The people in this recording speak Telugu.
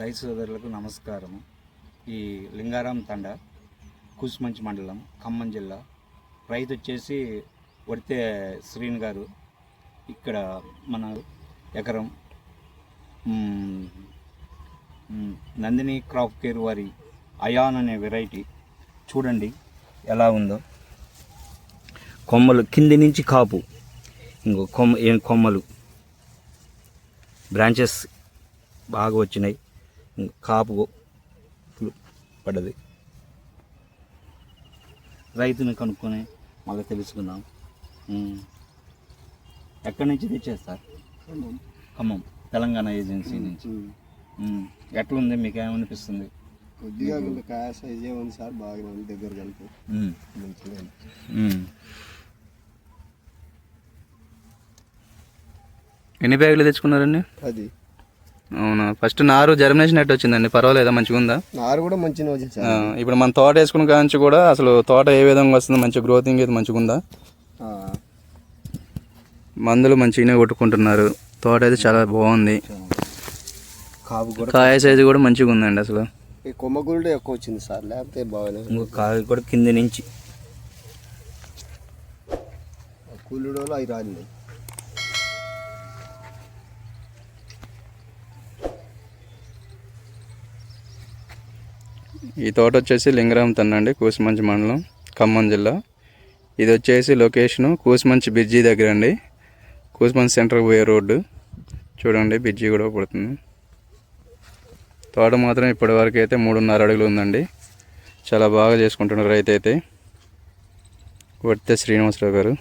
రైతు సోదరులకు నమస్కారం ఈ లింగారాం తండ కూసుమంచి మండలం ఖమ్మం జిల్లా. రైతు వచ్చేసి వడితే శ్రీని గారు. ఇక్కడ మన ఎకరం నందిని క్రాప్ కేర్ వారి అయాన్ అనే వెరైటీ. చూడండి ఎలా ఉందో. కొమ్మలు కింది నుంచి కాపు. ఇంకో కొమ్మ ఏం కొమ్మలు. బ్రాంచెస్ బాగా వచ్చినాయి. కాపు పడ్డది. రైతుని కనుక్కొని మళ్ళీ తెలుసుకుందాం. ఉమ్. ఎక్కడి నుంచి తెచ్చేస్తారు? ఖమ్మం. తెలంగాణ ఏజెన్సీ నుంచి. ఎట్లుంది? మీకు ఏమనిపిస్తుంది కొద్దిగా కాయ సైజే ఉంది సార్. బాగా ఉంది దగ్గర కలిపి. మంచిగా. ఎన్ని బ్యాగులు తెచ్చుకున్నారండి? అది అవునా? ఫస్ట్ నారు జర్మినేషన్ ఎట్ వచ్చిందండి? పర్వాలేదా? మంచిగా ఉందా? నారు కూడా మంచిగా వచ్చింది ఇప్పుడు మన తోట వేసుకున్న కాంచి కూడా అసలు తోట ఏ విధంగా వస్తుంది? మంచి గ్రోతింగ్ అయితే మంచిగా ఉందా? ఆ, మందులు మంచిగానే కొట్టుకుంటున్నారు. తోట అయితే చాలా బాగుంది. కాపు కూడా కాయ సైజు కూడా మంచిగా ఉందండి అసలు. ఈ కొమ్మ గురుడు ఎక్కువ వచ్చింది సార్. లేకపోతే. ఇంకో కాయ కూడా కింది నుంచి. అవి రాలినాయి ఈ తోట వచ్చేసి లింగరామ్ తన్నండి కూసుమంచి మండలం ఖమ్మం జిల్లా. ఇది వచ్చేసి లొకేషను కూసుమంచి బిర్జీ దగ్గర అండి కూసుమంచి సెంటర్కి పోయే రోడ్డు. చూడండి బ్రిడ్జి కూడా పడుతుంది. తోట మాత్రం ఇప్పటివరకు అయితే మూడున్నర అడుగులు ఉందండి. చాలా బాగా చేసుకుంటున్నారు రైతు అయితే కొడితే శ్రీనివాసరావు గారు.